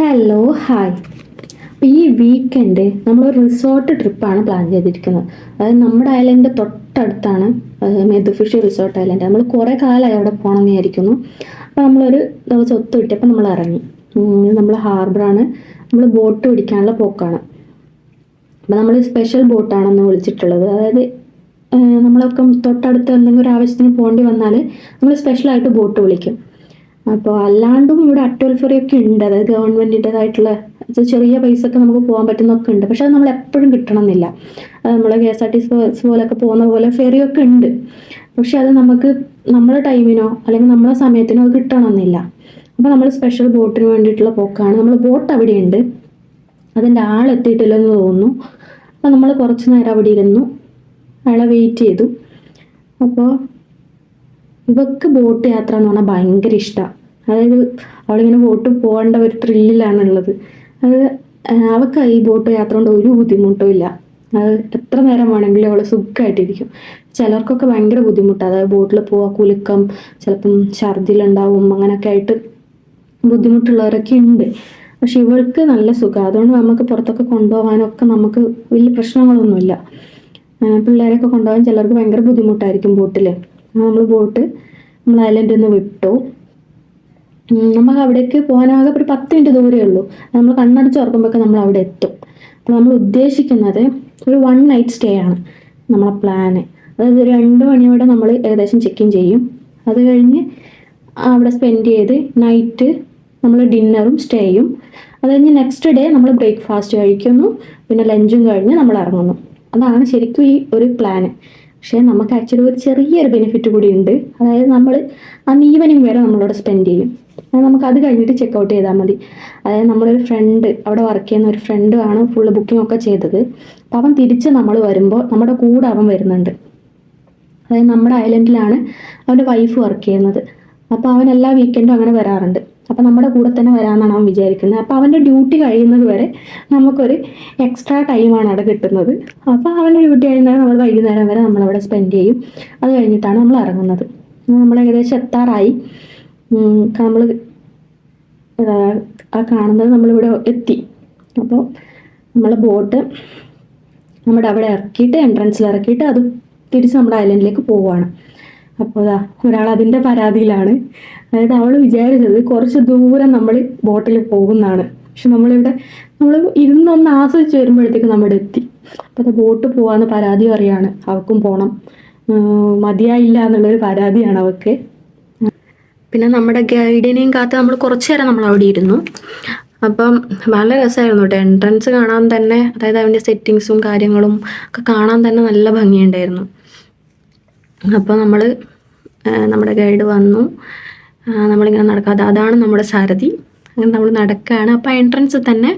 Hello hi ഈ weekend നമ്മൾ resort ട്രിപ്പാണ് പ്ലാൻ ചെയ്തിരിക്കുന്നത്. അതായത് നമ്മുടെ ഐലൻഡ് തൊട്ടടുത്താണ് മെതുഫിഷി റിസോർട്ട് ഐലൻഡ് നമ്മൾ കുറേ കാലമായി അവിടെ പോകണം വിചാരിക്കുന്നു. അപ്പോൾ നമ്മളൊരു ദിവസം ഒത്തു കിട്ടിയപ്പോൾ നമ്മൾ ഇറങ്ങി. നമ്മൾ ഹാർബറാണ് നമ്മൾ ബോട്ട് പിടിക്കാനുള്ള പോക്കാണ്. അപ്പോൾ നമ്മൾ സ്പെഷ്യൽ ബോട്ടാണെന്ന് വിളിച്ചിട്ടുള്ളത്. അതായത് നമ്മളൊക്കെ തൊട്ടടുത്ത് എന്തെങ്കിലും ഒരു ആവശ്യത്തിന് പോകേണ്ടി വന്നാൽ നമ്മൾ സ്പെഷ്യലായിട്ട് ബോട്ട് വിളിക്കും. അപ്പോൾ അല്ലാണ്ടും ഇവിടെ അറ്റോൽഫറിയൊക്കെ ഉണ്ട്. അതായത് ഗവൺമെന്റിന്റെതായിട്ടുള്ള ചെറിയ പൈസ ഒക്കെ നമുക്ക് പോകാൻ പറ്റുന്നൊക്കെ ഉണ്ട്. പക്ഷെ അത് നമ്മൾ എപ്പോഴും കിട്ടണമെന്നില്ല. നമ്മൾ K S R T C പോലൊക്കെ പോകുന്ന പോലെ ഫെറിയൊക്കെ ഉണ്ട്. പക്ഷെ അത് നമുക്ക് നമ്മുടെ ടൈമിനോ അല്ലെങ്കിൽ നമ്മുടെ സമയത്തിനോ അത് കിട്ടണമെന്നില്ല. അപ്പോൾ നമ്മൾ സ്പെഷ്യൽ ബോട്ടിന് വേണ്ടിയിട്ടുള്ള പോക്കാണ്. നമ്മൾ ബോട്ട് അവിടെ അവിടെയുണ്ട് അതിന്റെ ആളെത്തിയിട്ടില്ലെന്ന് തോന്നുന്നു. അപ്പോൾ നമ്മൾ കുറച്ച് നേരം അവിടെ ഇരുന്നു. അയാളെ വെയിറ്റ് ചെയ്തു. അപ്പോൾ ഇവക്ക് ബോട്ട് യാത്ര എന്ന് പറഞ്ഞാൽ ഭയങ്കര ഇഷ്ടമാണ് അതായത് അവളിങ്ങനെ ബോട്ട് പോകേണ്ട ഒരു ത്രില്ലിലാണുള്ളത്. അത് അവൾക്ക് ഈ ബോട്ട് യാത്ര കൊണ്ട് ഒരു ബുദ്ധിമുട്ടും ഇല്ല. അത് എത്ര നേരം വേണമെങ്കിലും അവൾ സുഖമായിട്ടിരിക്കും ചിലർക്കൊക്കെ ഭയങ്കര ബുദ്ധിമുട്ടാണ് അതായത് ബോട്ടിൽ പോവാ കുലുക്കം ചിലപ്പം ഛർദിലുണ്ടാവും അങ്ങനെയൊക്കെ ആയിട്ട് ബുദ്ധിമുട്ടുള്ളവരൊക്കെ ഉണ്ട്. പക്ഷെ ഇവൾക്ക് നല്ല സുഖം. അതുകൊണ്ട് നമുക്ക് പുറത്തൊക്കെ കൊണ്ടുപോകാനൊക്കെ നമുക്ക് വലിയ പ്രശ്നങ്ങളൊന്നുമില്ല. പിള്ളേരെയൊക്കെ കൊണ്ടുപോകാൻ ചിലർക്ക് ഭയങ്കര ബുദ്ധിമുട്ടായിരിക്കും ബോട്ടിൽ നമ്മൾ ബോട്ട് നമ്മൾ ഐലൻഡിൽ നിന്ന് വിട്ടു. നമുക്ക് അവിടേക്ക് പോകാനാകെ ഒരു പത്ത് മിനിറ്റ് ദൂരമേ ഉള്ളൂ. നമ്മൾ കണ്ണടച്ച് ഉറക്കുമ്പോഴൊക്കെ നമ്മൾ അവിടെ എത്തും. അപ്പോൾ നമ്മൾ ഉദ്ദേശിക്കുന്നത് ഒരു വൺ നൈറ്റ് സ്റ്റേ ആണ് നമ്മളെ പ്ലാന് അതായത് ഒരു രണ്ട് മണിയോടെ നമ്മൾ ഏകദേശം ചെക്ക് ഇൻ ചെയ്യും. അത് കഴിഞ്ഞ് അവിടെ സ്പെൻഡ് ചെയ്ത് നൈറ്റ് നമ്മൾ ഡിന്നറും സ്റ്റേയും അത് കഴിഞ്ഞ് നെക്സ്റ്റ് ഡേ നമ്മൾ ബ്രേക്ക്ഫാസ്റ്റ് കഴിക്കുന്നു. പിന്നെ ലഞ്ചും കഴിഞ്ഞ് നമ്മൾ ഇറങ്ങുന്നു. അതാണ് ശരിക്കും ഈ ഒരു പ്ലാന് പക്ഷേ നമുക്ക് ആക്ച്വലി ഒരു ചെറിയൊരു ബെനിഫിറ്റ് കൂടി ഉണ്ട്. അതായത് നമ്മൾ അന്ന് ഈവനിങ് വരെ നമ്മളവിടെ സ്പെൻഡ് ചെയ്യും. നമുക്ക് അത് കഴിഞ്ഞിട്ട് ചെക്ക് ഔട്ട് ചെയ്താൽ മതി. അതായത് നമ്മളൊരു ഫ്രണ്ട് അവിടെ വർക്ക് ചെയ്യുന്ന ഒരു ഫ്രണ്ട് ആണ് ഫുള്ള് ബുക്കിംഗ് ഒക്കെ ചെയ്തത്. അപ്പം അവൻ തിരിച്ച് നമ്മൾ വരുമ്പോൾ നമ്മുടെ കൂടെ അവൻ വരുന്നുണ്ട്. അതായത് നമ്മുടെ ഐലൻഡിലാണ് അവന്റെ വൈഫ് വർക്ക് ചെയ്യുന്നത്. അപ്പോൾ അവൻ എല്ലാ വീക്കെൻഡും അങ്ങനെ വരാറുണ്ട്. അപ്പോൾ നമ്മുടെ കൂടെ തന്നെ വരാമെന്നാണ് അവൻ വിചാരിക്കുന്നത്. അപ്പോൾ അവന്റെ ഡ്യൂട്ടി കഴിയുന്നത് വരെ നമുക്കൊരു എക്സ്ട്രാ ടൈമാണ് അവിടെ കിട്ടുന്നത്. അപ്പോൾ അവന്റെ ഡ്യൂട്ടി കഴിയുന്നത് നമ്മൾ വൈകുന്നേരം വരെ നമ്മളവിടെ സ്പെൻഡ് ചെയ്യും. അത് കഴിഞ്ഞിട്ടാണ് നമ്മൾ ഇറങ്ങുന്നത്. നമ്മൾ ഏകദേശം എത്താറായി. നമ്മൾ ആ കാണുന്നത് നമ്മളിവിടെ എത്തി. അപ്പോൾ നമ്മളെ ബോട്ട് നമ്മുടെ അവിടെ ഇറക്കിയിട്ട് എൻട്രൻസിൽ ഇറക്കിയിട്ട് അത് തിരിച്ച് നമ്മുടെ ഐലൻഡിലേക്ക് പോവുകയാണ് അപ്പോൾ ഒരാൾ അതിന്റെ പരാതിയിലാണ്. അതായത് അവൾ വിചാരിച്ചത് കുറച്ച് ദൂരം നമ്മൾ ബോട്ടിൽ പോകുന്നതാണ്. പക്ഷെ നമ്മളിവിടെ നമ്മൾ ഇരുന്നൊന്ന് ആസ്വദിച്ച് വരുമ്പോഴത്തേക്ക് നമ്മുടെ എത്തി. അപ്പോൾ അത് ബോട്ട് പോകാമെന്ന് പരാതി പറയാണ് അവൾക്കും പോകണം മതിയായില്ല എന്നുള്ളൊരു പരാതിയാണ് അവൾക്ക് പിന്നെ നമ്മുടെ ഗൈഡിനെയും കാത്ത് നമ്മൾ കുറച്ച് നേരം നമ്മൾ അവിടെ ഇരുന്നു. അപ്പം നല്ല രസമായിരുന്നു കേട്ടോ. എൻട്രൻസ് കാണാൻ തന്നെ അതായത് അവന്റെ സെറ്റിങ്സും കാര്യങ്ങളും ഒക്കെ കാണാൻ തന്നെ നല്ല ഭംഗിയുണ്ടായിരുന്നു. അപ്പോൾ നമ്മൾ നമ്മുടെ ഗൈഡ് വന്നു. നമ്മളിങ്ങനെ നടക്കാതെ. അതാണ് നമ്മുടെ സാരഥി. അങ്ങനെ നമ്മൾ നടക്കുകയാണ് അപ്പോൾ എൻട്രൻസ് തന്നെ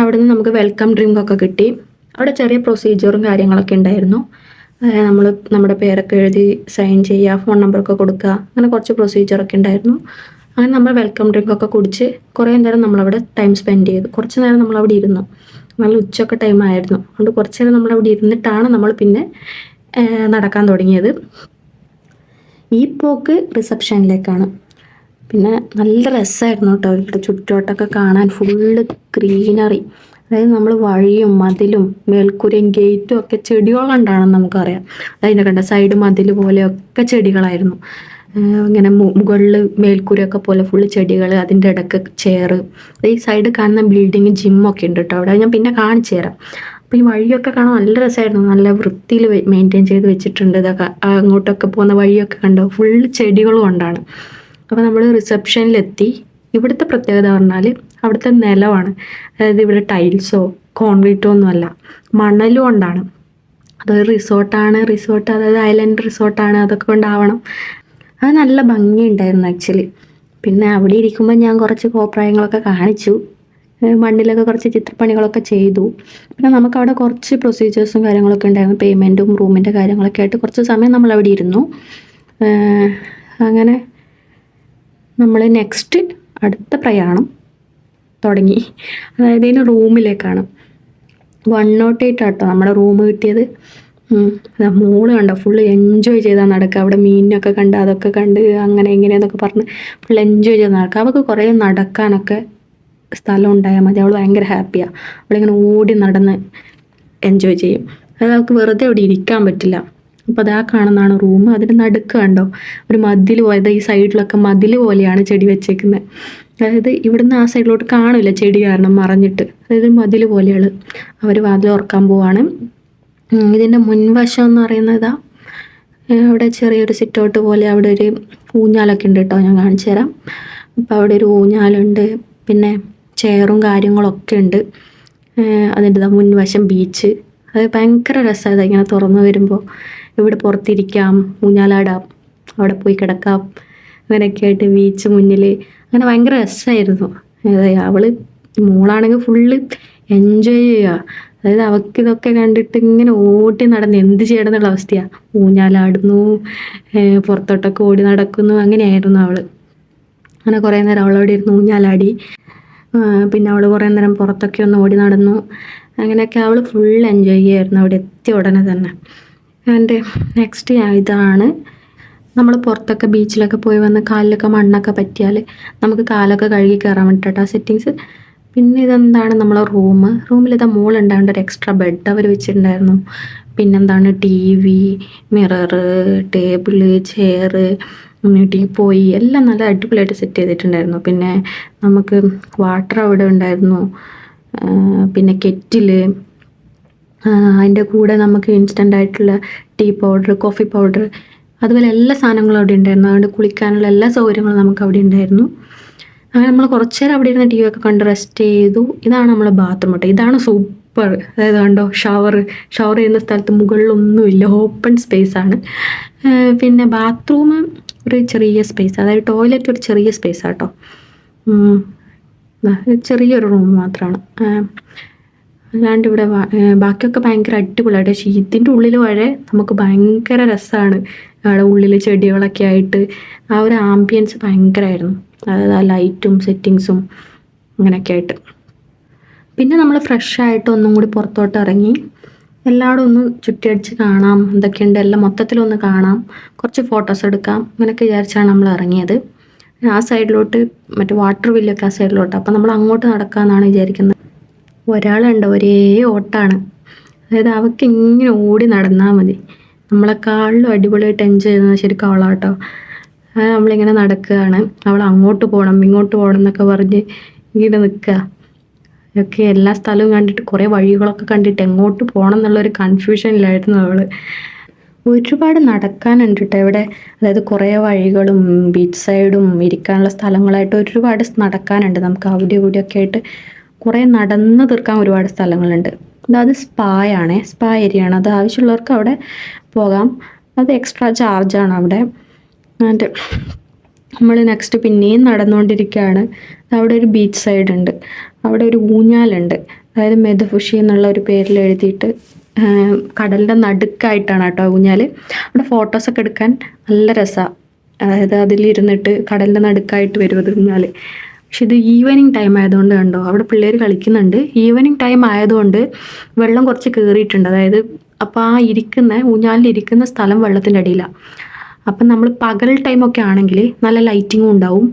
അവിടെ നിന്ന് നമുക്ക് വെൽക്കം ഡ്രിങ്ക് ഒക്കെ കിട്ടി. അവിടെ ചെറിയ പ്രൊസീജിയറും കാര്യങ്ങളൊക്കെ ഉണ്ടായിരുന്നു. നമ്മൾ നമ്മുടെ പേരൊക്കെ എഴുതി സൈൻ ചെയ്യുക ഫോൺ നമ്പറൊക്കെ കൊടുക്കുക അങ്ങനെ കുറച്ച് പ്രൊസീജിയറൊക്കെ ഉണ്ടായിരുന്നു. അങ്ങനെ നമ്മൾ വെൽക്കം ഡ്രിങ്ക് ഒക്കെ കുടിച്ച് കുറേ നേരം നമ്മളവിടെ ടൈം സ്പെൻഡ് ചെയ്തു. കുറച്ച് നേരം നമ്മളവിടെ ഇരുന്നു. നല്ല ഉച്ചയൊക്കെ ടൈം ആയിരുന്നു. അതുകൊണ്ട് കുറച്ച് നേരം നമ്മളവിടെ ഇരുന്നിട്ടാണ് നമ്മൾ പിന്നെ നടക്കാൻ തുടങ്ങിയത്. ഈ പോക്ക് റിസപ്ഷനിലേക്കാണ്. പിന്നെ നല്ല രസമായിരുന്നു കേട്ടോ ഇവിടെ ചുറ്റോട്ടൊക്കെ കാണാൻ. Full greenery. അതായത് നമ്മൾ വഴിയും മതിലും മേൽക്കൂരയും ഗേറ്റും ഒക്കെ ചെടികൾ കൊണ്ടാണെന്ന് നമുക്കറിയാം. അതിന്റെ കണ്ട സൈഡ് മതിൽ പോലെയൊക്കെ ചെടികളായിരുന്നു. ഇങ്ങനെ മുകളിൽ മേൽക്കൂരയൊക്കെ പോലെ ഫുള്ള് ചെടികൾ അതിന്റെ ഇടയ്ക്ക് ചെയറ്. ഈ സൈഡ് കാണുന്ന ബിൽഡിങ് ജിമ്മൊക്കെ ഉണ്ട് കേട്ടോ. അവിടെ ഞാൻ പിന്നെ കാണിച്ചു തരാം അപ്പോൾ ഈ വഴിയൊക്കെ കാണാൻ നല്ല രസമായിരുന്നു നല്ല വൃത്തിയിൽ മെയിന്റെയിൻ ചെയ്ത് വെച്ചിട്ടുണ്ട്. ഇതൊക്കെ അങ്ങോട്ടൊക്കെ പോകുന്ന വഴിയൊക്കെ കണ്ടോ? ഫുൾ ചെടികൾ കൊണ്ടാണ്. അപ്പോൾ നമ്മൾ റിസപ്ഷനിലെത്തി ഇവിടുത്തെ പ്രത്യേകത പറഞ്ഞാൽ അവിടുത്തെ നിലമാണ് അതായത് ഇവിടെ ടൈൽസോ കോൺക്രീറ്റോ ഒന്നുമല്ല മണലും കൊണ്ടാണ്. അതൊരു റിസോർട്ടാണ്. റിസോർട്ട് അതായത് ഐലൻഡ് റിസോർട്ടാണ്. അതൊക്കെ കൊണ്ടാവണം. അത് നല്ല ഭംഗിയുണ്ടായിരുന്നു ആക്ച്വലി പിന്നെ അവിടെ ഇരിക്കുമ്പോൾ ഞാൻ കുറച്ച് കോപ്രായങ്ങളൊക്കെ കാണിച്ചു. മണ്ണിലൊക്കെ കുറച്ച് ചിത്രപ്പണികളൊക്കെ ചെയ്തു. പിന്നെ നമുക്ക് അവിടെ കുറച്ച് പ്രൊസീജിയേഴ്സും കാര്യങ്ങളൊക്കെ ഉണ്ടായിരുന്നു. പേയ്മെന്റും റൂമിന്റെ കാര്യങ്ങളൊക്കെ ആയിട്ട് കുറച്ച് സമയം നമ്മൾ അവിടെ ഇരുന്നു അങ്ങനെ നമ്മൾ നെക്സ്റ്റ് അടുത്ത പ്രയാണം തുടങ്ങി. അതായത് ഇതിന് റൂമിലേക്കാണ് വൺ നോട്ട് എയ്റ്റ് ആട്ടോ നമ്മുടെ റൂം കിട്ടിയത്. മോൾ കണ്ടോ? ഫുള്ള് എൻജോയ് ചെയ്താൽ നടക്കുക. അവിടെ മീനിനൊക്കെ കണ്ട് അതൊക്കെ കണ്ട് അങ്ങനെ ഇങ്ങനെ എന്നൊക്കെ പറഞ്ഞ് ഫുൾ എൻജോയ് ചെയ്ത് നടക്കുക. അവൾക്ക് കുറേ നടക്കാനൊക്കെ സ്ഥലം ഉണ്ടായാൽ മതി. അവൾ ഭയങ്കര ഹാപ്പിയാണ് അവളിങ്ങനെ ഓടി നടന്ന് എൻജോയ് ചെയ്യും. അത് അവൾക്ക് വെറുതെ അവിടെ ഇരിക്കാൻ പറ്റില്ല. അപ്പോൾ അതാ കാണുന്നതാണ് റൂം അതിന് നടുക്ക് കണ്ടോ? ഒരു മതിൽ പോയത് ഈ സൈഡിലൊക്കെ മതിൽ പോലെയാണ് ചെടി വെച്ചേക്കുന്നത് അതായത് ഇവിടുന്ന് ആ സൈഡിലോട്ട് കാണില്ല ചെടി കാരണം മറഞ്ഞിട്ട്. അതായത് മതിൽ പോലെയാണ്. അവർ വാതിൽ ഉറക്കാൻ പോവാണ്. ഇതിന്റെ മുൻവശം എന്ന് പറയുന്നത് അവിടെ ചെറിയൊരു സിറ്റൗട്ട് പോലെ അവിടെ ഒരു ഊഞ്ഞാലൊക്കെ ഉണ്ട് കേട്ടോ. ഞാൻ കാണിച്ചു തരാം അപ്പോൾ അവിടെ ഒരു ഊഞ്ഞാലുണ്ട്. പിന്നെ ചെയറും കാര്യങ്ങളൊക്കെ ഉണ്ട്. അതിന്റെ മുൻവശം ബീച്ച് അത് ഭയങ്കര രസമാണ് ഇങ്ങനെ തുറന്നു വരുമ്പോൾ ഇവിടെ പുറത്തിരിക്കാം ഊഞ്ഞാലാടാം അവിടെ പോയി കിടക്കാം. അങ്ങനെയൊക്കെ ആയിട്ട് ബീച്ച് മുന്നിൽ അങ്ങനെ ഭയങ്കര രസമായിരുന്നു. അവൾ മോളാണെങ്കിൽ ഫുള്ള് എൻജോയ് ചെയ്യുക. അതായത് അവൾക്ക് ഇതൊക്കെ കണ്ടിട്ട് ഇങ്ങനെ ഓടി നടന്ന് എന്ത് ചെയ്യണം എന്നുള്ള അവസ്ഥയാണ് ഊഞ്ഞാലാടുന്നു പുറത്തോട്ടൊക്കെ ഓടി നടക്കുന്നു അങ്ങനെയായിരുന്നു അവൾ അങ്ങനെ കുറേ നേരം അവളോട് ഇരുന്ന് ഊഞ്ഞാലാടി. പിന്നെ അവൾ കുറേ നേരം പുറത്തൊക്കെ ഒന്ന് ഓടി നടന്നു. അങ്ങനെയൊക്കെ അവൾ ഫുൾ എൻജോയ് ചെയ്യായിരുന്നു അവിടെ എത്തിയ ഉടനെ തന്നെ. എന്റെ നെക്സ്റ്റ് ഇതാണ് നമ്മൾ പുറത്തൊക്കെ ബീച്ചിലൊക്കെ പോയി വന്ന് കാലിലൊക്കെ മണ്ണൊക്കെ പറ്റിയാൽ നമുക്ക് കാലൊക്കെ കഴുകി കയറാൻ വേണ്ടിയിട്ടാ സെറ്റിങ്സ് പിന്നെ ഇതെന്താണ് നമ്മളെ റൂം റൂമിൽ ഇതാ മോളുണ്ടാവേണ്ട ഒരു എക്സ്ട്രാ ബെഡ് അവർ വെച്ചിട്ടുണ്ടായിരുന്നു. പിന്നെന്താണ് T V mirror table chair teapoy എല്ലാം നല്ല അടിപൊളിയായിട്ട് സെറ്റ് ചെയ്തിട്ടുണ്ടായിരുന്നു. പിന്നെ നമുക്ക് വാട്ടർ അവിടെ ഉണ്ടായിരുന്നു. പിന്നെ കെറ്റിൽ അതിന്റെ കൂടെ നമുക്ക് ഇൻസ്റ്റന്റ് ആയിട്ടുള്ള ടീ പൗഡർ കോഫി പൗഡർ അതുപോലെ എല്ലാ സാധനങ്ങളും അവിടെ ഉണ്ടായിരുന്നു. അതുകൊണ്ട് കുളിക്കാനുള്ള എല്ലാ സൗകര്യങ്ങളും നമുക്ക് അവിടെ ഉണ്ടായിരുന്നു. അങ്ങനെ നമ്മൾ കുറച്ച് നേരം അവിടെ ഇരുന്ന് ടി വി ഒക്കെ കണ്ട് റെസ്റ്റ് ചെയ്തു. ഇതാണ് നമ്മളെ ബാത്റൂം കേട്ടോ ഇതാണ് സൂപ്പർ അതായത് കണ്ടോ ഷവർ ഷവർ ചെയ്യുന്ന സ്ഥലത്ത് മുകളിലൊന്നുമില്ല ഓപ്പൺ സ്പേസ് ആണ്. പിന്നെ ബാത്റൂം ഒരു ചെറിയ സ്പേസ് അതായത് ടോയ്ലറ്റ് ഒരു ചെറിയ സ്പേസ് ആട്ടോ. ചെറിയൊരു റൂം മാത്രമാണ് അല്ലാണ്ട് ഇവിടെ ബാക്കിയൊക്കെ ഭയങ്കര അടിപൊളിയായിട്ട് പക്ഷേ ഇതിന്റെ ഉള്ളിൽ വരെ നമുക്ക് ഭയങ്കര രസമാണ് അവിടെ ഉള്ളിൽ ചെടികളൊക്കെ ആയിട്ട് ആ ഒരു ആംബിയൻസ് ഭയങ്കരമായിരുന്നു അതായത് ആ ലൈറ്റും സെറ്റിങ്സും അങ്ങനെയൊക്കെ ആയിട്ട്. പിന്നെ നമ്മൾ ഫ്രഷ് ആയിട്ട് ഒന്നും കൂടി പുറത്തോട്ട് ഇറങ്ങി എല്ലായിടും ഒന്ന് ചുറ്റിയടിച്ച് കാണാം. എന്തൊക്കെയുണ്ട്? എല്ലാം മൊത്തത്തിലൊന്ന് കാണാം. കുറച്ച് ഫോട്ടോസ് എടുക്കാം. അങ്ങനെയൊക്കെ വിചാരിച്ചാണ് നമ്മൾ ഇറങ്ങിയത്. ആ സൈഡിലോട്ട് മറ്റേ വാട്ടർ വില്ലൊക്കെ ആ സൈഡിലോട്ട് അപ്പം നമ്മൾ അങ്ങോട്ട് നടക്കാമെന്നാണ് വിചാരിക്കുന്നത്. ഒരാളുണ്ട്. ഒരേ ഓട്ടാണ്. അതായത് അവൾക്ക് ഇങ്ങനെ ഓടി നടന്നാൽ മതി. നമ്മളെക്കാളിലും അടിപൊളിയായിട്ട് എൻജോയ് ചെയ്യുന്നത് ശരിക്കും അവളാട്ടോ. നമ്മളിങ്ങനെ നടക്കുകയാണ്. അവൾ അങ്ങോട്ട് പോകണം ഇങ്ങോട്ട് പോകണം എന്നൊക്കെ പറഞ്ഞ് ഇങ്ങനെ നിൽക്കുക. ഒക്കെ എല്ലാ സ്ഥലവും കണ്ടിട്ട് കുറേ വഴികളൊക്കെ കണ്ടിട്ട് എങ്ങോട്ട് പോകണം എന്നുള്ളൊരു കൺഫ്യൂഷനിലായിരുന്നു അവൾ ഒരുപാട് നടക്കാനുണ്ട് കേട്ടോ ഇവിടെ. അതായത് കുറേ വഴികളും ബീച്ച് സൈഡും ഇരിക്കാനുള്ള സ്ഥലങ്ങളായിട്ട് ഒരുപാട് നടക്കാനുണ്ട്. നമുക്ക് അവിടെ ഇവിടെയൊക്കെ ആയിട്ട് കുറേ നടന്ന് തീർക്കാൻ ഒരുപാട് സ്ഥലങ്ങളുണ്ട്. അതായത് സ്പായാണ്. സ്പാ ഏരിയ ആണ് അത് ആവശ്യമുള്ളവർക്ക് അവിടെ പോകാം. അത് എക്സ്ട്രാ ചാർജാണ് അവിടെ. ആൻഡ് നമ്മൾ നെക്സ്റ്റ് പിന്നെയും നടന്നുകൊണ്ടിരിക്കുകയാണ്. അവിടെ ഒരു ബീച്ച് സൈഡ് ഉണ്ട്. അവിടെ ഒരു ഊഞ്ഞാലുണ്ട്. അതായത് മെദഫുഷി എന്നുള്ള ഒരു പേരിൽ എഴുതിയിട്ട് കടലിന്റെ നടുക്കായിട്ടാണ് കേട്ടോ ഊഞ്ഞാൽ അവിടെ ഫോട്ടോസൊക്കെ എടുക്കാൻ നല്ല രസമാണ് അതായത് അതിലിരുന്നിട്ട് കടലിന്റെ നടുക്കായിട്ട് വരും ഊഞ്ഞാൽ പക്ഷെ ഇത് ഈവനിങ് ടൈം ആയതുകൊണ്ട് കണ്ടോ അവിടെ പിള്ളേർ കളിക്കുന്നുണ്ട്. ഈവനിങ് ടൈം ആയതുകൊണ്ട് വെള്ളം കുറച്ച് കയറിയിട്ടുണ്ട് അതായത് അപ്പോൾ ആ ഇരിക്കുന്ന ഊഞ്ഞാലിൽ ഇരിക്കുന്ന സ്ഥലം വെള്ളത്തിന്റെ അടിയിലാണ് അപ്പം നമ്മൾ പകൽ ടൈമൊക്കെ ആണെങ്കിൽ നല്ല ലൈറ്റിങ്ങും ഉണ്ടാവും.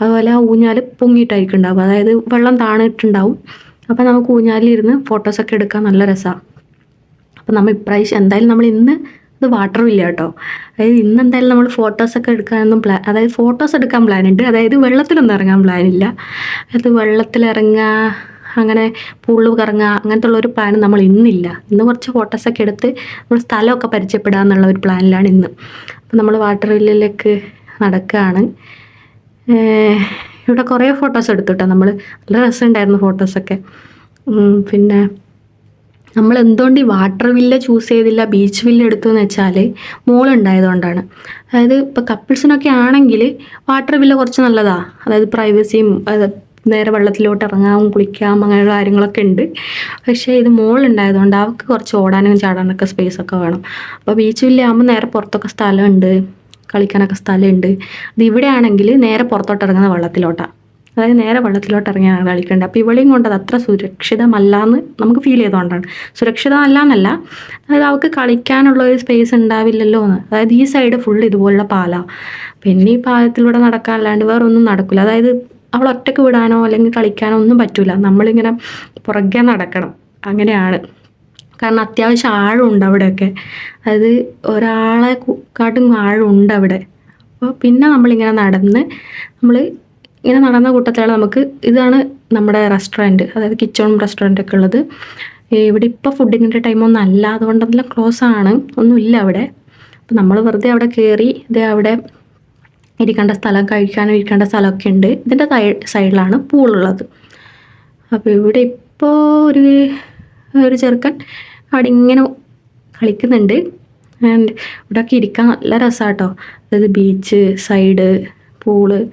അതുപോലെ ആ ഊഞ്ഞാൽ പൊങ്ങിയിട്ടായിരിക്കും ഉണ്ടാവും അതായത് വെള്ളം താണിട്ടുണ്ടാവും. അപ്പം നമുക്ക് ഊഞ്ഞാലിരുന്ന് ഫോട്ടോസൊക്കെ എടുക്കാൻ നല്ല രസമാണ് അപ്പോൾ നമ്മൾ ഇപ്രാവശ്യം എന്തായാലും നമ്മൾ ഇന്ന് ഇത് വാട്ടർ ഇല്ല കേട്ടോ. അതായത് ഇന്ന് എന്തായാലും നമ്മൾ ഫോട്ടോസൊക്കെ എടുക്കാനൊന്നും പ്ലാൻ അതായത് ഫോട്ടോസ് എടുക്കാൻ പ്ലാൻ ഉണ്ട്. അതായത് വെള്ളത്തിലൊന്നും ഇറങ്ങാൻ പ്ലാൻ ഇല്ല. അത് വെള്ളത്തിലിറങ്ങുക അങ്ങനെ പുള്ളു കറങ്ങുക അങ്ങനത്തെ ഉള്ള ഒരു പ്ലാൻ നമ്മൾ ഇന്നില്ല. ഇന്ന് കുറച്ച് ഫോട്ടോസൊക്കെ എടുത്ത് നമ്മൾ സ്ഥലമൊക്കെ പരിചയപ്പെടുക എന്നുള്ള ഒരു പ്ലാനിലാണ് ഇന്ന്. അപ്പോൾ നമ്മൾ വാട്ടർ വില്ലിലേക്ക് നടക്കുകയാണ് ഇവിടെ കുറേ ഫോട്ടോസ് എടുത്തു കേട്ടോ നമ്മൾ നല്ല രസമുണ്ടായിരുന്നു ഫോട്ടോസൊക്കെ പിന്നെ നമ്മൾ എന്തുകൊണ്ട് ഈ വാട്ടർ വില്ല ചൂസ് ചെയ്തില്ല ബീച്ച് വില്ല എടുത്തു എന്ന് വെച്ചാൽ മോളുണ്ടായതുകൊണ്ടാണ്. അതായത് ഇപ്പോൾ കപ്പിൾസിനൊക്കെ ആണെങ്കിൽ വാട്ടർ വില്ല കുറച്ച് നല്ലതാണ് അതായത് പ്രൈവസിയും നേരെ വെള്ളത്തിലോട്ട് ഇറങ്ങാം കുളിക്കാം അങ്ങനെയുള്ള കാര്യങ്ങളൊക്കെ ഉണ്ട്. പക്ഷേ ഇത് മോളുണ്ടായതുകൊണ്ട് അവൾക്ക് കുറച്ച് ഓടാനും ചാടാനൊക്കെ സ്പേസൊക്കെ വേണം. അപ്പോൾ ബീച്ച് വില്ല ആകുമ്പോൾ നേരെ പുറത്തൊക്കെ സ്ഥലമുണ്ട്. കളിക്കാനൊക്കെ സ്ഥലമുണ്ട്. അത് ഇവിടെ ആണെങ്കിൽ നേരെ പുറത്തോട്ട് ഇറങ്ങുന്ന വെള്ളത്തിലോട്ടാണ് അതായത് നേരെ വെള്ളത്തിലോട്ട് ഇറങ്ങിയാണ് കളിക്കേണ്ടത്. അപ്പോൾ ഇവളെയും കൊണ്ട് അത് അത്ര സുരക്ഷിതമല്ല എന്ന് നമുക്ക് ഫീൽ ചെയ്തുകൊണ്ടാണ്. സുരക്ഷിതമല്ല എന്നല്ല അതായത് അവൾക്ക് കളിക്കാനുള്ള ഒരു സ്പേസ് ഉണ്ടാവില്ലല്ലോ എന്ന്. അതായത് ഈ സൈഡ് ഫുൾ ഇതുപോലുള്ള പാലാണ് പിന്നെ ഈ പാലത്തിലൂടെ നടക്കാനല്ലാണ്ട് വേറെ ഒന്നും നടക്കില്ല അതായത് അവൾ ഒറ്റയ്ക്ക് വിടാനോ അല്ലെങ്കിൽ കളിക്കാനോ ഒന്നും പറ്റില്ല നമ്മളിങ്ങനെ പുറകെ നടക്കണം. അങ്ങനെയാണ്. കാരണം അത്യാവശ്യം ആഴമുണ്ട് അവിടെയൊക്കെ. അതായത് ഒരാളെ കാട്ടും ആഴമുണ്ട് അവിടെ. അപ്പോൾ പിന്നെ നമ്മളിങ്ങനെ നടന്ന് നമ്മൾ ഇങ്ങനെ നടന്ന കൂട്ടത്തിലാണ് നമുക്ക് ഇതാണ് നമ്മുടെ റെസ്റ്റോറന്റ്. അതായത് കിച്ചണും റെസ്റ്റോറന്റ് ഒക്കെ ഉള്ളത്. ഇവിടെ ഇപ്പോൾ ഫുഡിങ്ങിന്റെ ടൈമൊന്നും അല്ല. അതുകൊണ്ടെല്ലാം ക്ലോസ് ആണ്. ഒന്നുമില്ല അവിടെ. അപ്പോൾ നമ്മൾ വെറുതെ അവിടെ കയറി ഇത് അവിടെ ഇരിക്കേണ്ട സ്ഥലം കഴിക്കാനും ഇരിക്കേണ്ട സ്ഥലമൊക്കെ ഉണ്ട്. ഇതിന്റെ സൈഡിലാണ് പൂളുള്ളത്. അപ്പോൾ ഇവിടെ ഇപ്പോൾ ഒരു ഒരു ചെറുക്കൻ അവിടെ ഇങ്ങനെ കളിക്കുന്നുണ്ട്. ആൻഡ് ഇവിടെയൊക്കെ ഇരിക്കാൻ നല്ല രസമാട്ടോ അതായത് beach side pool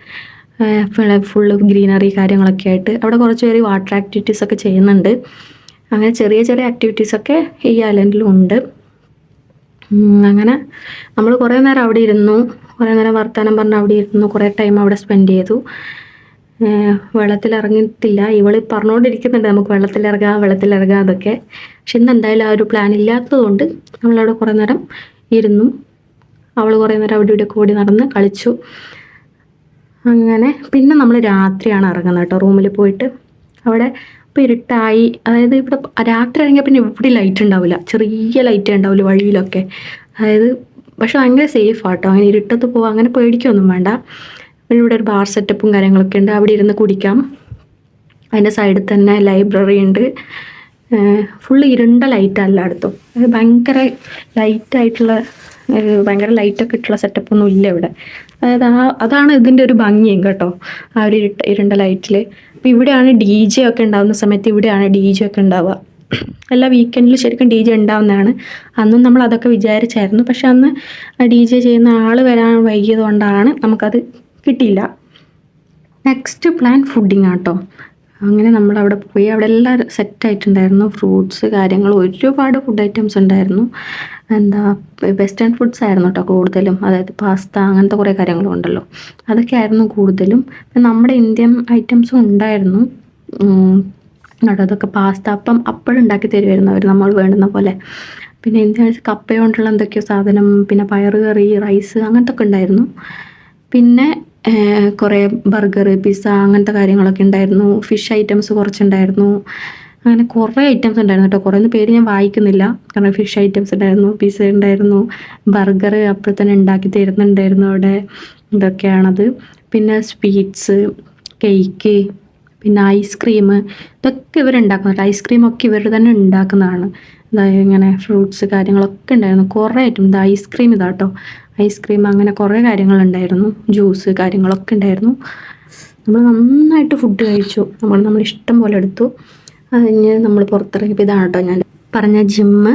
full greenery കാര്യങ്ങളൊക്കെ ആയിട്ട്. അവിടെ കുറച്ച് പേര് വാട്ടർ ആക്ടിവിറ്റീസ് ഒക്കെ ചെയ്യുന്നുണ്ട്. അങ്ങനെ ചെറിയ ചെറിയ ആക്ടിവിറ്റീസൊക്കെ ഈ ഐലൻഡിലും ഉണ്ട്. അങ്ങനെ നമ്മൾ കുറേ നേരം അവിടെ ഇരുന്നു. കുറേ നേരം വർത്തമാനം പറഞ്ഞ് അവിടെ ഇരുന്നു. കുറേ ടൈം അവിടെ സ്പെൻഡ് ചെയ്തു. വെള്ളത്തിലിറങ്ങിയിട്ടില്ല. ഇവൾ പറഞ്ഞുകൊണ്ടിരിക്കുന്നുണ്ട് നമുക്ക് വെള്ളത്തിലിറങ്ങാം വെള്ളത്തിലിറങ്ങാം അതൊക്കെ പക്ഷെ ഇന്ന് എന്തായാലും ആ ഒരു പ്ലാൻ ഇല്ലാത്തതുകൊണ്ട് നമ്മളവിടെ കുറേ നേരം ഇരുന്നു. അവൾ കുറേ നേരം അവിടെ ഇവിടെ കൂടി നടന്ന് കളിച്ചു. അങ്ങനെ പിന്നെ നമ്മൾ രാത്രിയാണ് ഇറങ്ങുന്നത് കേട്ടോ റൂമിൽ പോയിട്ട്. അവിടെ ഇപ്പോൾ ഇരുട്ടായി. അതായത് ഇവിടെ രാത്രി ഇറങ്ങിയാൽ പിന്നെ ഇവിടെ ലൈറ്റ് ഉണ്ടാവില്ല. ചെറിയ ലൈറ്റ് ഉണ്ടാവില്ല വഴിയിലൊക്കെ. അതായത് പക്ഷെ ഭയങ്കര സേഫ് ആട്ടോ അങ്ങനെ ഇരുട്ടത്ത് പോവാം അങ്ങനെ പേടിക്കൊന്നും വേണ്ട. പിന്നെ ഇവിടെ ഒരു ബാർ സെറ്റപ്പും കാര്യങ്ങളൊക്കെ ഉണ്ട്. അവിടെ ഇരുന്ന് കുടിക്കാം. അതിന്റെ സൈഡിൽ തന്നെ ലൈബ്രറി ഉണ്ട്. ഫുള്ള് ഇരുണ്ട ലൈറ്റല്ല എല്ലായിടത്തും. ഭയങ്കര ലൈറ്റായിട്ടുള്ള ഭയങ്കര ലൈറ്റൊക്കെ ഇട്ടുള്ള സെറ്റപ്പൊന്നും ഇല്ല ഇവിടെ. അതായത് ആ അതാണ് ഇതിന്റെ ഒരു ഭംഗിയും കേട്ടോ ആ ഒരു ഇരുട്ട ഇരുണ്ട ലൈറ്റിൽ അപ്പോൾ ഇവിടെയാണ് ഡി ജെ ഒക്കെ ഉണ്ടാകുന്ന സമയത്ത് ഇവിടെയാണ് ഡി ജെ ഒക്കെ ഉണ്ടാവുക. എല്ലാ വീക്കെൻഡിലും ശരിക്കും ഡി ജെ ഉണ്ടാവുന്നതാണ്. അന്നും നമ്മൾ അതൊക്കെ വിചാരിച്ചായിരുന്നു. പക്ഷെ അന്ന് ഡി ജെ ചെയ്യുന്ന ആൾ വരാൻ വൈകിയത് കൊണ്ടാണ് നമുക്കത് കിട്ടിയില്ല. നെക്സ്റ്റ് പ്ലാൻ ഫുഡിങ് ആട്ടോ. അങ്ങനെ നമ്മൾ അവിടെ പോയി അവിടെ എല്ലാം സെറ്റ് ആയിട്ടുണ്ടായിരുന്നു. ഫ്രൂട്ട്സ് കാര്യങ്ങൾ ഒരുപാട് ഫുഡ് ഐറ്റംസ് ഉണ്ടായിരുന്നു. എന്താ വെസ്റ്റേൺ ഫുഡ്സ് ആയിരുന്നു കേട്ടോ കൂടുതലും. അതായത് പാസ്ത അങ്ങനത്തെ കുറേ കാര്യങ്ങളും ഉണ്ടല്ലോ. അതൊക്കെ ആയിരുന്നു കൂടുതലും. നമ്മുടെ ഇന്ത്യൻ ഐറ്റംസും ഉണ്ടായിരുന്നു. കേട്ടോ അതൊക്കെ പാസ്ത അപ്പം അപ്പോഴുണ്ടാക്കി തരുമായിരുന്നു അവർ നമ്മൾ വേണ്ടുന്ന പോലെ. പിന്നെ ഇന്ത്യ കപ്പ കൊണ്ടുള്ള എന്തൊക്കെയോ സാധനം പിന്നെ പയറ് കറി റൈസ് അങ്ങനത്തെ ഒക്കെ ഉണ്ടായിരുന്നു. പിന്നെ കുറേ ബർഗർ പിസ്സ അങ്ങനത്തെ കാര്യങ്ങളൊക്കെ ഉണ്ടായിരുന്നു. ഫിഷ് ഐറ്റംസ് കുറച്ചുണ്ടായിരുന്നു. അങ്ങനെ കുറേ ഐറ്റംസ് ഉണ്ടായിരുന്നു കേട്ടോ. കുറേ പേര് ഞാൻ വായിക്കുന്നില്ല. കാരണം ഫിഷ് ഐറ്റംസ് ഉണ്ടായിരുന്നു പിസ്സ ഉണ്ടായിരുന്നു ബർഗർ അപ്പോൾ തന്നെ ഉണ്ടാക്കി തരുന്നുണ്ടായിരുന്നു അവിടെ. ഇതൊക്കെയാണത്. പിന്നെ സ്വീറ്റ്സ് കേക്ക് പിന്നെ ഐസ്ക്രീം ഇതൊക്കെ ഇവരുണ്ടാക്കുന്നുണ്ട് ഐസ്ക്രീമൊക്കെ ഇവർ തന്നെ ഉണ്ടാക്കുന്നതാണ് അതായത് ഇങ്ങനെ ഫ്രൂട്ട്സ് കാര്യങ്ങളൊക്കെ ഉണ്ടായിരുന്നു കുറേ ഐറ്റം ഇത് ഐസ്ക്രീം ഇതാട്ടോ ഐസ്ക്രീം അങ്ങനെ കുറേ കാര്യങ്ങളുണ്ടായിരുന്നു. ജ്യൂസ് കാര്യങ്ങളൊക്കെ ഉണ്ടായിരുന്നു നമ്മൾ നന്നായിട്ട് ഫുഡ് കഴിച്ചു. നമ്മൾ നമ്മൾ ഇഷ്ടം പോലെ എടുത്തു. കഴിഞ്ഞ് നമ്മൾ പുറത്തിറങ്ങിയപ്പോൾ ഇതാണ് കേട്ടോ ഞാൻ പറഞ്ഞ ജിമ്മ്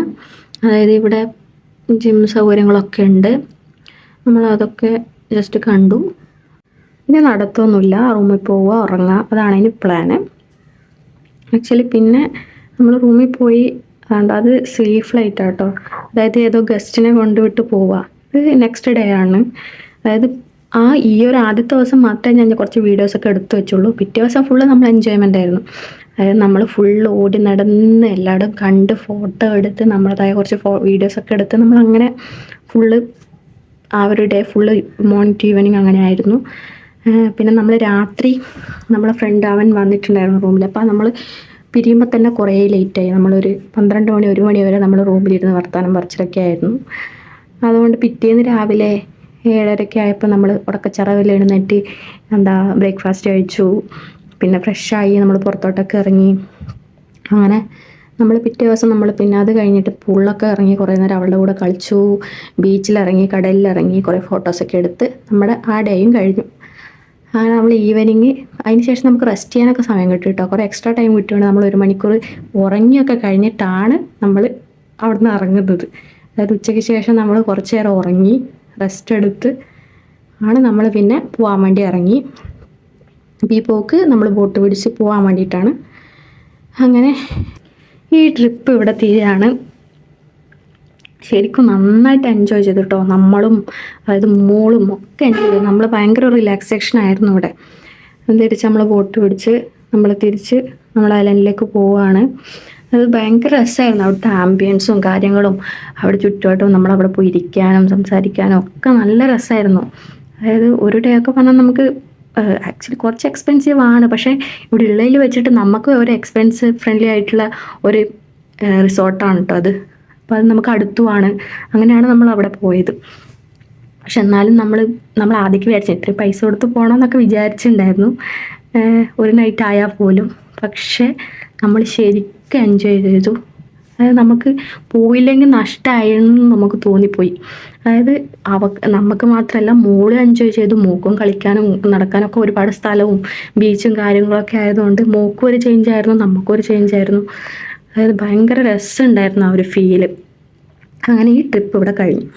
അതായത് ഇവിടെ ജിം സൗകര്യങ്ങളൊക്കെ ഉണ്ട് നമ്മൾ അതൊക്കെ ജസ്റ്റ് കണ്ടു. ഇനി നടത്തൊന്നുമില്ല. റൂമിൽ പോവുക ഉറങ്ങുക. അതാണ് അതിന് പ്ലാന് ആക്ച്വലി പിന്നെ നമ്മൾ റൂമിൽ പോയി അത് സ്ലീവ് ഫ്ലൈറ്റ് ആട്ടോ. അതായത് ഏതോ ഗസ്റ്റിനെ കൊണ്ടുവിട്ട് പോവുക. നെക്സ്റ്റ് ഡേ ആണ്. അതായത് ആ ഈ ഒരു ആദ്യത്തെ ദിവസം മാത്രമേ ഞാൻ കുറച്ച് വീഡിയോസൊക്കെ എടുത്തു വെച്ചുള്ളൂ. പിറ്റേ ദിവസം ഫുള്ള് നമ്മൾ എൻജോയ്മെന്റ് ആയിരുന്നു. അതായത് നമ്മൾ ഫുള്ള് ഓടി നടന്ന് എല്ലായിടും കണ്ട് ഫോട്ടോ എടുത്ത് നമ്മളതായ കുറച്ച് ഫോ വീഡിയോസൊക്കെ എടുത്ത് നമ്മളങ്ങനെ ഫുള്ള് ആ ഒരു ഡേ ഫുള്ള് മോർണിംഗ് ഈവനിങ് അങ്ങനെ ആയിരുന്നു. പിന്നെ നമ്മൾ രാത്രി നമ്മളെ ഫ്രണ്ട് അവൻ വന്നിട്ടുണ്ടായിരുന്നു റൂമിൽ അപ്പോൾ നമ്മൾ പിരിയുമ്പോൾ തന്നെ കുറേ ലേറ്റായി നമ്മളൊരു പന്ത്രണ്ട് മണി ഒരു മണി വരെ നമ്മൾ റൂമിലിരുന്ന് വർത്തമാനം പറിച്ചിലൊക്കെ ആയിരുന്നു. അതുകൊണ്ട് പിറ്റേന്ന് രാവിലെ ഏഴരയ്ക്ക് ആയപ്പോൾ നമ്മൾ ഉടക്കച്ചറവിൽ എഴുന്നേറ്റ് എന്താ ബ്രേക്ക്ഫാസ്റ്റ് കഴിച്ചു. പിന്നെ ഫ്രഷായി നമ്മൾ പുറത്തോട്ടൊക്കെ ഇറങ്ങി. അങ്ങനെ നമ്മൾ പിറ്റേ ദിവസം നമ്മൾ പിന്നെ അത് കഴിഞ്ഞിട്ട് പൂളിലൊക്കെ ഇറങ്ങി കുറേ നേരം അവളുടെ കൂടെ കളിച്ചു. ബീച്ചിലിറങ്ങി കടലിലിറങ്ങി കുറേ ഫോട്ടോസൊക്കെ എടുത്ത് നമ്മുടെ ആ ഡേയും കഴിഞ്ഞു. അങ്ങനെ നമ്മൾ ഈവനിങ് അതിന് ശേഷം നമുക്ക് റെസ്റ്റ് ചെയ്യാനൊക്കെ സമയം കിട്ടും കേട്ടോ. കുറേ എക്സ്ട്രാ ടൈം കിട്ടുകയാണ് നമ്മൾ ഒരു മണിക്കൂർ ഉറങ്ങിയൊക്കെ കഴിഞ്ഞിട്ടാണ് നമ്മൾ അവിടുന്ന് ഇറങ്ങുന്നത്. അതായത് ഉച്ചയ്ക്ക് ശേഷം നമ്മൾ കുറച്ച് നേരം ഉറങ്ങി റെസ്റ്റ് എടുത്ത് ആണ് നമ്മൾ പിന്നെ പോകാൻ വേണ്ടി ഇറങ്ങി. ഈ പോക്ക് നമ്മൾ ബോട്ട് പിടിച്ച് പോകാൻ വേണ്ടിയിട്ടാണ്. അങ്ങനെ ഈ ട്രിപ്പ് ഇവിടെ തീരാണ്. ശരിക്കും നന്നായിട്ട് എൻജോയ് ചെയ്തു കേട്ടോ നമ്മളും അതായത് മോളും ഒക്കെ എൻജോയ് ചെയ്തു. നമ്മൾ ഭയങ്കര റിലാക്സേഷൻ ആയിരുന്നു ഇവിടെ. തിരിച്ച് നമ്മൾ ബോട്ട് പിടിച്ച് നമ്മൾ തിരിച്ച് നമ്മൾ ഐലൻഡിലേക്ക് പോവുകയാണ് അത് ഭയങ്കര രസമായിരുന്നു അവിടുത്തെ ആംബിയൻസും കാര്യങ്ങളും അവിടെ ചുറ്റുമായിട്ടും നമ്മളവിടെ പോയി ഇരിക്കാനും സംസാരിക്കാനും ഒക്കെ നല്ല രസമായിരുന്നു അതായത് ഒരു ഡേ ഒക്കെ പറഞ്ഞാൽ നമുക്ക് ആക്ച്വലി കുറച്ച് എക്സ്പെൻസീവ് ആണ്. പക്ഷേ ഇവിടെ ഉള്ളതിൽ വെച്ചിട്ട് നമുക്ക് ഒരു എക്സ്പെൻസ് ഫ്രണ്ട്ലി ആയിട്ടുള്ള ഒരു റിസോർട്ടാണ് കേട്ടോ അത്. അപ്പോൾ അത് നമുക്ക് അടുത്തുമാണ്. അങ്ങനെയാണ് നമ്മൾ അവിടെ പോയത്. പക്ഷെ എന്നാലും നമ്മൾ നമ്മൾ ആദ്യം വിചാരിച്ചു ഇത്രയും പൈസ കൊടുത്ത് പോകണമെന്നൊക്കെ വിചാരിച്ചിട്ടുണ്ടായിരുന്നു ഒരു നൈറ്റ് ആയാൽ പോലും. പക്ഷേ നമ്മൾ ശരിക്കും എൻജോയ് ചെയ്തു. അതായത് നമുക്ക് പോയില്ലെങ്കിൽ നഷ്ടമായിരുന്നു നമുക്ക് തോന്നിപ്പോയി. അതായത് അവ നമുക്ക് മാത്രമല്ല മോൾ എൻജോയ് ചെയ്തു. മോക്കും കളിക്കാനും നടക്കാനൊക്കെ ഒരുപാട് സ്ഥലവും ബീച്ചും കാര്യങ്ങളൊക്കെ ആയതുകൊണ്ട് മോക്കും ഒരു ചേഞ്ച് ആയിരുന്നു നമുക്കൊരു ചേഞ്ച് ആയിരുന്നു. അതായത് ഭയങ്കര രസമുണ്ടായിരുന്നു ആ ഒരു ഫീൽ അങ്ങനെ ഈ ട്രിപ്പ് ഇവിടെ കഴിഞ്ഞു.